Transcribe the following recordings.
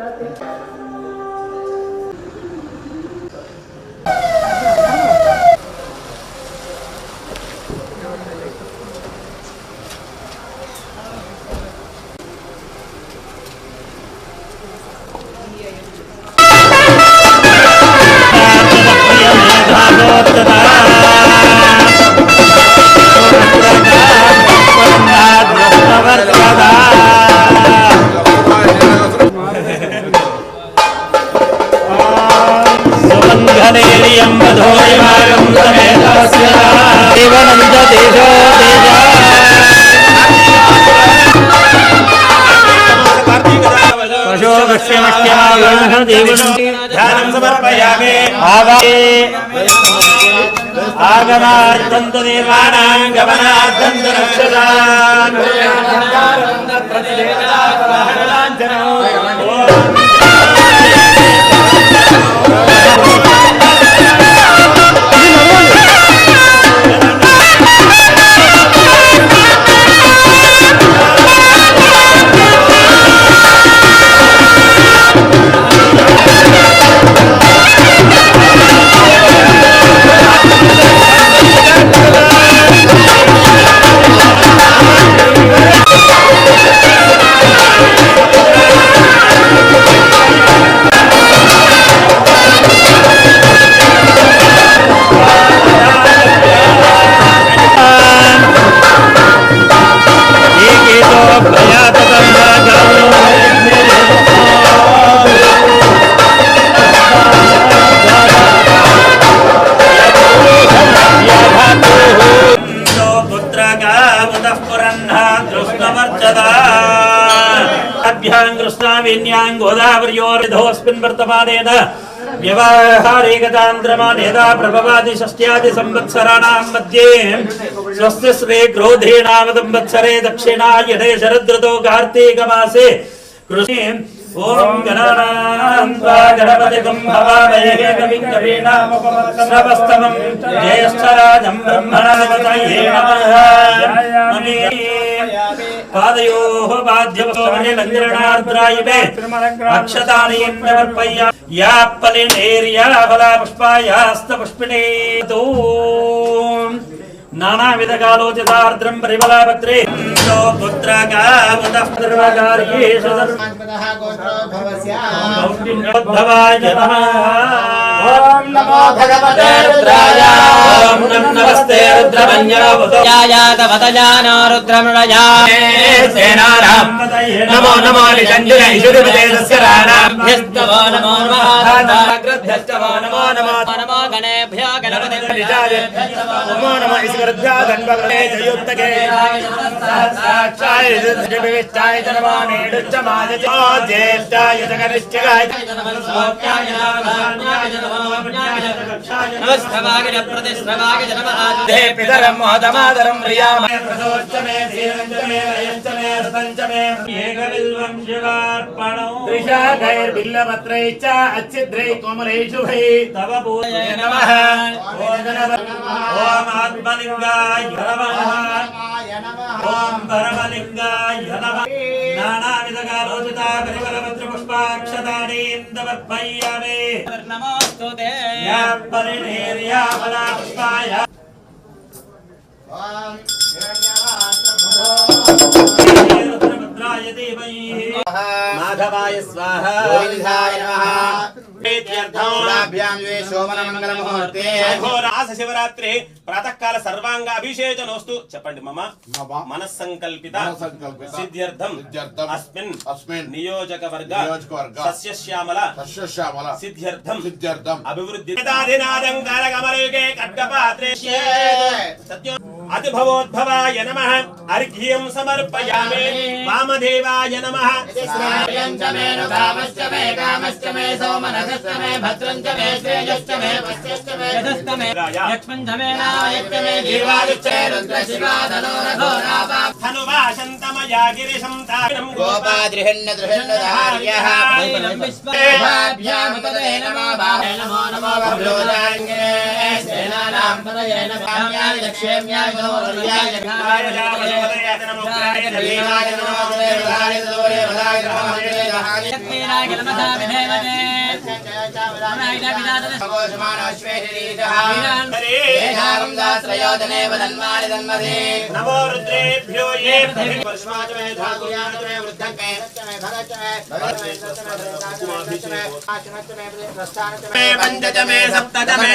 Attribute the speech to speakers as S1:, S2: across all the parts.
S1: Gracias. ఆగమార్థంతు దేవానాం గమనార్థంతు రక్షదాన్ ఏకేతో కృష్ణావేన్యాం గోదావర్యోర్ధోస్మిన్ వర్తమానేన వ్యవహారే గతాంధ్రమానేదా ప్రభవాది షష్ట్యాది సంవత్సరాణాం మధ్యే స్వస్తి శ్రీ క్రోధేనామ సంవత్సరే దక్షిణాయనే ఓం గణానాన్వా గణపతిగం భవామహే కవిం కవీనాముపమస్తమం జ్యేష్ఠరాజం బ్రహ్మణావతయే నమః. పాదయోః పాద్యవస్తమనిలంజనార్ద్రాయివే అక్షతాని సమర్పయ్య యా పలినేర్యా ఫలా పుష్పాయాస్త పుష్పిణే నానావిధకాలోచితార్ద్రం నం నమస్తే
S2: రుద్రమృళయా
S1: సేనానాం నమో నమో నిజంజన ఇషురుపదేశస్య రాణాం
S2: భ్యస్తవో నమో నమః
S1: నమో నమో
S2: నమో గణేభ్యో గణపతి
S1: నిజాయ నమో నమో ఇసుకృభ్యా ధన్వగ్రే జయుక్తకే సాక్షాయ వివిష్టాయ జనమానేడుచ్చ మాజ జ్యేష్ఠాయ జగనిశ్చగాయ
S2: నమస్రవాగజ ప్రతిశ్రవాగజ నమ।
S1: దే పితరం మోదమాదరం ప్రియామ ప్రదోచ్చమే శ్రీరంజమే రయంచమే రతంచమే ఏకవిల్వం శివార్పణం త్రిశాఖైర్బిల్లపత్రై చ అచ్చిద్రై కోమలై ఓం ఓం ఆత్మలింగాయ ఓం పరమలింగాయ నమః. నానావిధకాలోచితా పరిమళపత్ర పుష్పాక్షతానీం సమర్పయామి
S2: నమోస్తు తే
S1: యా పరిణేర్యా పుష్పాయ రుద్రభద్రాయ ధీమహి మాధవాయ స్వాహ
S3: గోవిందాయ నమః
S1: ప్రీత్యర్థం
S3: శుభాభ్యాం వే శోభన మంగళ ముహూర్తే
S4: అఘోరాస శివరాత్రి ప్రాతకాల సర్వాంగ అభిషేచనోస్తు చెప్పండి మమ। మనస్సంకల్పిత। సిద్ధ్యర్థం। అస్మిన్।
S3: అస్మిన్।
S4: నియోజకవర్గ।
S3: నియోజకవర్గ।
S4: సస్యశ్యామల।
S3: సస్యశ్యామల।
S4: సిద్ధ్యర్థం।
S3: సిద్ధ్యర్థం।
S4: అభివృద్ధి. సత్యం అతిభవోద్భవాయ నమః అర్ఘ్యం సమర్పయామి వామదేవాయ నమః
S2: లక్ష్మణ్ ధమే నాయక్యమే
S4: ధనువాశంతమయ ఛాయాగిరిశం తారం
S3: గోపాదృహన్న దృహన్నధార్యః
S2: వైలం విశ్వ
S3: భాభ్యాముపదే నమో బాహే నమో నమో బబ్లోదాంగే సేనానాం పదయే నమో కామ్యాయ లక్ష్మ్యాయ నమో వర్యాయ దేవాయ నమో దేవాయ దోరే गोपादृहन्न दृहन्नधार्यः विस्मरेभाभ्यामुपदे
S2: नमो बाहे नमो नमो बभ्रोदाङ्गे
S3: सेनानां पदये नमाम्याय लक्ष्म्याय
S4: गौरव्याय नमोप्राय देवाय
S3: नमो देवाय दोरे
S4: भदाय नमो देवाय लक्ष्मीनाय नमः
S3: विधेमते नमो रुद्रेभ्यो ये
S4: पंचतमे सप्ततमे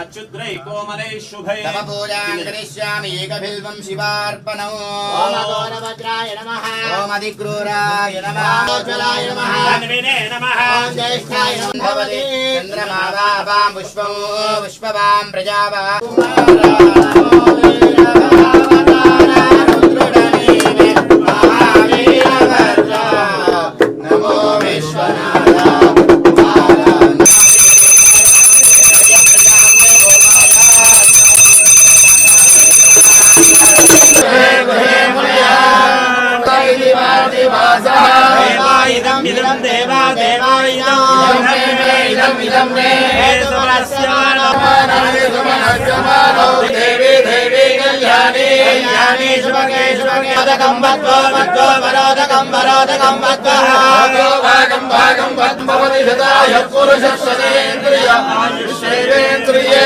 S4: అచ్యుద్రై కోమలై శుభై
S3: తవ పూజాం కరిష్యామి ఏకబిల్వం శివార్పణం
S5: ఓమగౌరభద్రాయ నమః
S3: ఓం అధిక్రూరాయ నమః
S5: ఓజ్వలాయ నమః
S4: ధన్వినే నమః
S5: ఓం జ్యేష్ఠాయ నమః
S3: భవతి చంద్రమావాం పుష్పం
S4: ఇదం ఇదం మే దేవి దేవి కళ్యాణి కళ్యాణి శుభగే శుభగే పదకం వద్వో వద్వో వరోదకం వరోదకం వద్వో భాగం భాగం వద్భవతి సదాయ పురుషస్వరేంద్రియ ఆయుష్యేంద్రియే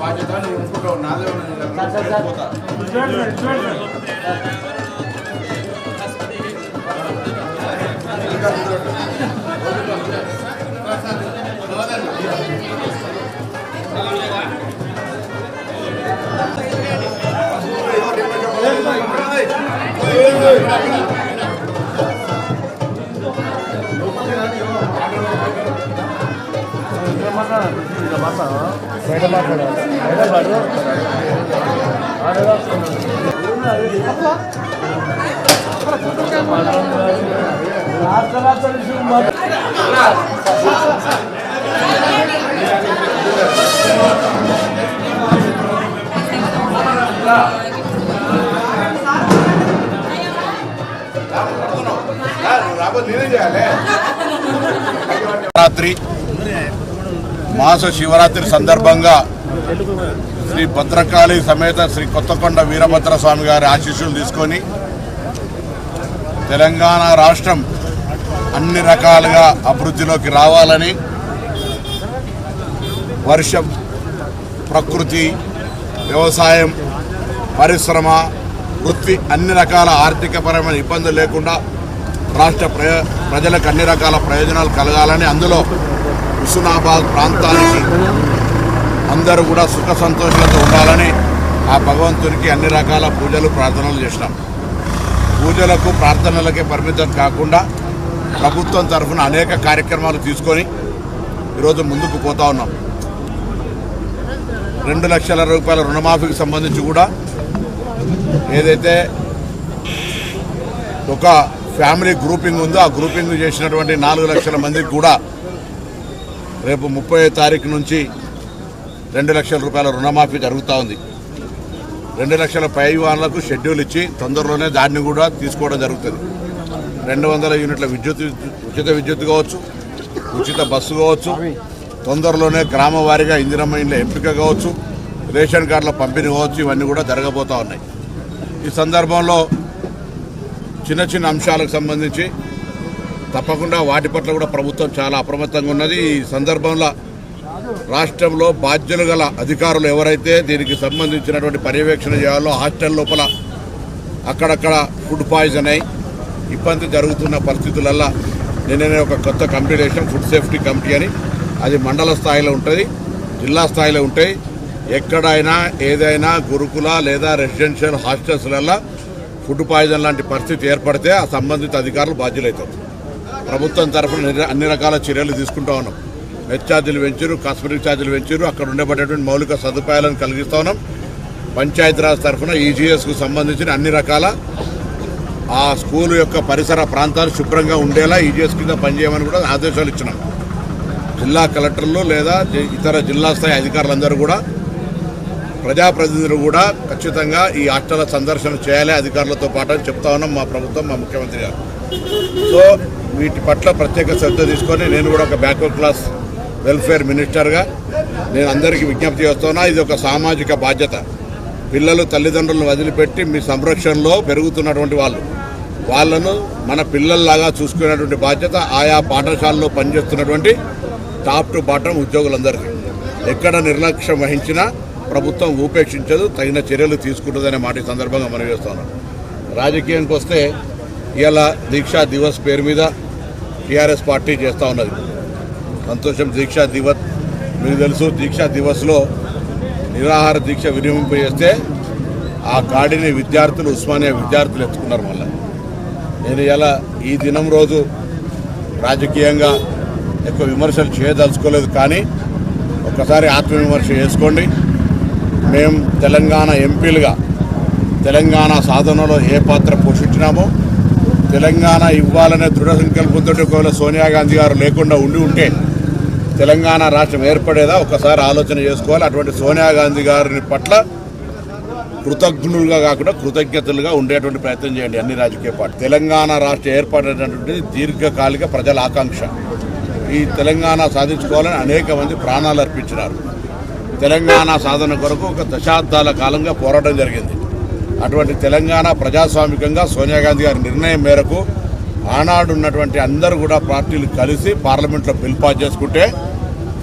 S4: బాధ్యత నేను ఒప్పుకోవడం
S6: నాదే ఉన్నా బయట మాట్లాడాలి హైదరాబాద్ ఆడదా రాత్రి మాస శివరాత్రి సందర్భంగా శ్రీ భద్రకాళి సమేత శ్రీ కొత్తకొండ వీరభద్ర స్వామి గారి ఆశీస్సులు తీసుకొని తెలంగాణ రాష్ట్రం అన్ని రకాలుగా అభివృద్ధిలోకి రావాలని వర్షం ప్రకృతి వ్యవసాయం పరిశ్రమ వృత్తి అన్ని రకాల ఆర్థికపరమైన ఇబ్బందులు లేకుండా రాష్ట్ర ప్రయ ప్రజలకు అన్ని రకాల ప్రయోజనాలు కలగాలని అందులో హుస్నాబాద్ ప్రాంతానికి అందరూ కూడా సుఖ సంతోషాలతో ఉండాలని ఆ భగవంతునికి అన్ని రకాల పూజలు ప్రార్థనలు చేసినాం. పూజలకు ప్రార్థనలకే పరిమితం కాకుండా ప్రభుత్వం తరఫున అనేక కార్యక్రమాలు తీసుకొని ఈరోజు ముందుకు పోతా ఉన్నాం. రెండు లక్షల రూపాయల రుణమాఫీకి సంబంధించి కూడా ఏదైతే ఒక ఫ్యామిలీ గ్రూపింగ్ ఉందో ఆ గ్రూపింగ్ చేసినటువంటి నాలుగు లక్షల మందికి కూడా రేపు ముప్పై తారీఖు నుంచి రెండు లక్షల రూపాయల రుణమాఫీ జరుగుతూ ఉంది. రెండు లక్షల పై వాళ్ళకు షెడ్యూల్ ఇచ్చి తొందరలోనే దాన్ని కూడా తీసుకోవడం జరుగుతుంది. రెండు వందల యూనిట్ల విద్యుత్ ఉచిత విద్యుత్ కావచ్చు ఉచిత బస్సు కావచ్చు తొందరలోనే గ్రామ వారీగా ఇందిరమ్మ ఇండ్ల ఎంపిక కావచ్చు రేషన్ కార్డుల పంపిణీ కావచ్చు ఇవన్నీ కూడా జరగబోతూ ఉన్నాయి. ఈ సందర్భంలో చిన్న చిన్న అంశాలకు సంబంధించి తప్పకుండా వాటి పట్ల కూడా ప్రభుత్వం చాలా అప్రమత్తంగా ఉన్నది. ఈ సందర్భంలో రాష్ట్రంలో బాధ్యులు గల అధికారులు ఎవరైతే దీనికి సంబంధించినటువంటి పర్యవేక్షణ చేయాలో హాస్టల్ లోపల అక్కడక్కడ ఫుడ్ పాయిజన్ అయి ఇబ్బంది జరుగుతున్న పరిస్థితులల్లో నిన్ననే ఒక కొత్త కమిటీ వేసాం ఫుడ్ సేఫ్టీ కమిటీ అని. అది మండల స్థాయిలో ఉంటుంది జిల్లా స్థాయిలో ఉంటాయి ఎక్కడైనా ఏదైనా గురుకుల లేదా రెసిడెన్షియల్ హాస్టల్స్లలో ఫుడ్ పాయిజన్ లాంటి పరిస్థితి ఏర్పడితే ఆ సంబంధిత అధికారులు బాధ్యులవుతారు ప్రభుత్వం తరఫున అన్ని రకాల చర్యలు తీసుకుంటా ఉన్నాం. హెచ్ ఛార్జీలు పెంచారు కాస్మెటిక్ ఛార్జీలు పెంచారు అక్కడ ఉండబడేటువంటి మౌలిక సదుపాయాలను కలిగిస్తా ఉన్నాం. పంచాయతీరాజ్ తరఫున ఈజీఎస్కు సంబంధించిన అన్ని రకాల ఆ స్కూల్ యొక్క పరిసర ప్రాంతాలు శుభ్రంగా ఉండేలా ఈజీఎస్ కింద పనిచేయమని కూడా ఆదేశాలు ఇచ్చినాం. జిల్లా కలెక్టర్లు లేదా ఇతర జిల్లా స్థాయి అధికారులందరూ కూడా ప్రజాప్రతినిధులు కూడా ఖచ్చితంగా ఈ హాస్టల్ సందర్శన చేయాలి అధికారులతో పాటు అని చెప్తా ఉన్నాం మా ప్రభుత్వం మా ముఖ్యమంత్రి గారు. సో వీటి పట్ల ప్రత్యేక శ్రద్ధ తీసుకొని నేను కూడా ఒక బ్యాక్వర్డ్ క్లాస్ వెల్ఫేర్ మినిస్టర్గా నేను అందరికీ విజ్ఞప్తి చేస్తున్నా. ఇది ఒక సామాజిక బాధ్యత. పిల్లలు తల్లిదండ్రులను వదిలిపెట్టి మీ సంరక్షణలో పెరుగుతున్నటువంటి వాళ్ళు. వాళ్ళను మన పిల్లల్లాగా చూసుకునేటువంటి బాధ్యత ఆయా పాఠశాలలో పనిచేస్తున్నటువంటి టాప్ టు బాటం ఉద్యోగులందరికీ. ఎక్కడ నిర్లక్ష్యం వహించినా ప్రభుత్వం ఉపేక్షించదు తగిన చర్యలు తీసుకుంటుందనే మాట ఈ సందర్భంగా మనం చేస్తున్నాం. రాజకీయానికి వస్తే ఇలా దీక్షా దివస్ పేరు మీద టీఆర్ఎస్ పార్టీ చేస్తూ ఉన్నది. సంతోషం దీక్షా దివస్ మీకు తెలుసు దీక్షా దివస్లో నిరాహార దీక్ష వినియోగింపు చేస్తే ఆ గాడిని విద్యార్థులు ఉస్మానియా విద్యార్థులు ఎత్తుకున్నారు మళ్ళీ. నేను ఇలా ఈ దినం రోజు రాజకీయంగా ఎక్కువ విమర్శలు చేయదలుచుకోలేదు కానీ ఒక్కసారి ఆత్మవిమర్శ చేసుకోండి. మేము తెలంగాణ ఎంపీలుగా తెలంగాణ సాధనలో ఏ పాత్ర పోషించినామో తెలంగాణ ఇవ్వాలనే దృఢ సంకల్పంతో ఒకవేళ సోనియా గాంధీ గారు లేకుండా ఉండి ఉంటే తెలంగాణ రాష్ట్రం ఏర్పడేదా? ఒకసారి ఆలోచన చేసుకోవాలి. అటువంటి సోనియా గాంధీ గారిని పట్ల కృతజ్ఞులుగా కాకుండా కృతజ్ఞతలుగా ఉండేటువంటి ప్రయత్నం చేయండి అన్ని రాజకీయ పార్టీ. తెలంగాణ రాష్ట్రం ఏర్పడేటటువంటిది దీర్ఘకాలిక ప్రజల ఆకాంక్ష. ఈ తెలంగాణ సాధించుకోవాలని అనేక మంది ప్రాణాలు అర్పించినారు. తెలంగాణ సాధన కొరకు ఒక దశాబ్దాల కాలంగా పోరాటం జరిగింది. అటువంటి తెలంగాణ ప్రజాస్వామికంగా సోనియా గాంధీ గారి నిర్ణయం మేరకు ఆనాడు ఉన్నటువంటి అందరూ కూడా పార్టీలు కలిసి పార్లమెంట్లో బిల్ పాస్ చేసుకుంటే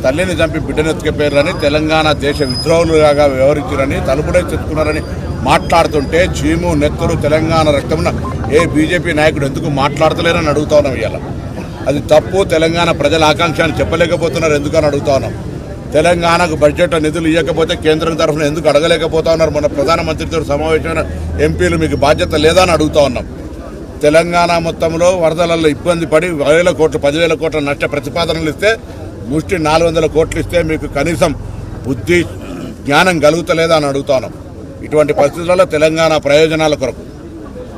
S6: తల్లిని చంపి బిడ్డనెత్తుకపోయారని తెలంగాణ దేశ విద్రోహులుగా వ్యవహరించారని తలుపుడే చెప్పుకున్నారని మాట్లాడుతుంటే చీము నెత్తురు తెలంగాణ రక్తమున ఏ బీజేపీ నాయకుడు ఎందుకు మాట్లాడతలేరని అడుగుతా ఉన్నాం ఇవాళ అది తప్పు తెలంగాణ ప్రజల ఆకాంక్ష అని చెప్పలేకపోతున్నారు ఎందుకని అడుగుతా ఉన్నాం. తెలంగాణకు బడ్జెట్ నిధులు ఇవ్వకపోతే కేంద్రం తరఫున ఎందుకు అడగలేకపోతా ఉన్నారు? మన ప్రధానమంత్రితో సమావేశమైన ఎంపీలు మీకు బాధ్యత లేదా అని అడుగుతా ఉన్నాం. తెలంగాణ మొత్తంలో వరదలలో ఇబ్బంది పడి వేల కోట్లు పదివేల కోట్ల నష్ట ప్రతిపాదనలు ఇస్తే ముష్టి నాలుగు వందల కోట్లు ఇస్తే మీకు కనీసం బుద్ధి జ్ఞానం కలుగుతలేదా అని అడుగుతాను. ఇటువంటి పరిస్థితులలో తెలంగాణ ప్రయోజనాల కొరకు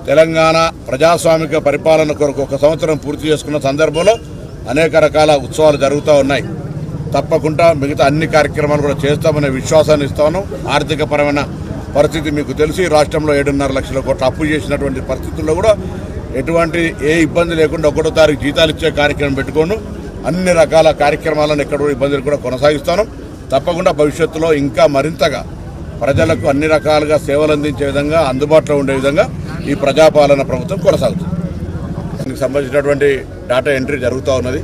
S6: తెలంగాణ ప్రజాస్వామిక పరిపాలన కొరకు ఒక సంవత్సరం పూర్తి చేసుకున్న సందర్భంలో అనేక రకాల ఉత్సవాలు జరుగుతూ ఉన్నాయి. తప్పకుండా మిగతా అన్ని కార్యక్రమాలు కూడా చేస్తామనే విశ్వాసాన్ని ఇస్తాను. ఆర్థికపరమైన పరిస్థితి మీకు తెలిసి రాష్ట్రంలో ఏడున్నర లక్షల కోట్ల అప్పు చేసినటువంటి పరిస్థితుల్లో కూడా ఎటువంటి ఏ ఇబ్బంది లేకుండా ఒకటో తారీఖు జీతాలు ఇచ్చే కార్యక్రమం పెట్టుకోను. అన్ని రకాల కార్యక్రమాలను ఎక్కడ ఇబ్బందులు కూడా కొనసాగిస్తాను. తప్పకుండా భవిష్యత్తులో ఇంకా మరింతగా ప్రజలకు అన్ని రకాలుగా సేవలు అందించే విధంగా అందుబాటులో ఉండే విధంగా ఈ ప్రజాపాలన ప్రభుత్వం కొనసాగుతుంది. దానికి సంబంధించినటువంటి డేటా ఎంట్రీ జరుగుతూ ఉన్నది.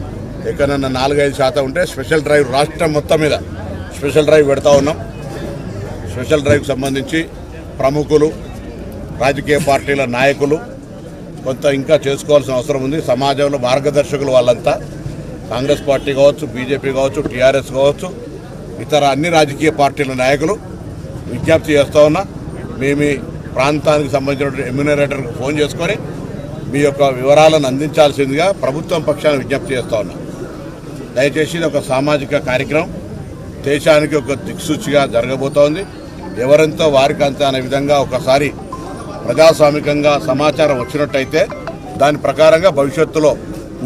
S6: ఎక్కడన్నా నాలుగైదు శాతం ఉంటే స్పెషల్ డ్రైవ్ రాష్ట్రం మొత్తం మీద స్పెషల్ డ్రైవ్ పెడతా ఉన్నాం. స్పెషల్ డ్రైవ్కి సంబంధించి ప్రముఖులు రాజకీయ పార్టీల నాయకులు కొంత ఇంకా చేసుకోవాల్సిన అవసరం ఉంది. సమాజంలో మార్గదర్శకులు వాళ్ళంతా కాంగ్రెస్ పార్టీ కావచ్చు బీజేపీ కావచ్చు టీఆర్ఎస్ కావచ్చు ఇతర అన్ని రాజకీయ పార్టీల నాయకులు విజ్ఞప్తి చేస్తూ ఉన్నా మేము ప్రాంతానికి సంబంధించిన ఎమ్యూనరేటర్కి ఫోన్ చేసుకొని మీ యొక్క వివరాలను అందించాల్సిందిగా ప్రభుత్వం పక్షాన విజ్ఞప్తి చేస్తూ ఉన్నా. దయచేసి ఇది ఒక సామాజిక కార్యక్రమం. దేశానికి ఒక దిక్సూచిగా జరగబోతోంది. ఎవరెంతో వారికంతా అనే విధంగా ఒకసారి ప్రజాస్వామికంగా సమాచారం వచ్చినట్టయితే దాని ప్రకారంగా భవిష్యత్తులో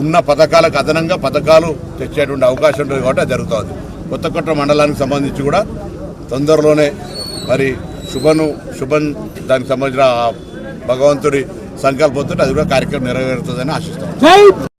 S6: ఉన్న పథకాలకు అదనంగా పథకాలు తెచ్చేటువంటి అవకాశం ఉంటుంది కాబట్టి జరుగుతుంది. కొత్త కొత్తకొట్ట మండలానికి సంబంధించి కూడా తొందరలోనే మరి శుభను శుభన్ దానికి సంబంధించిన భగవంతుడి సంకల్పంతో అది కూడా కార్యక్రమం నెరవేరుతుందని ఆశిస్తాం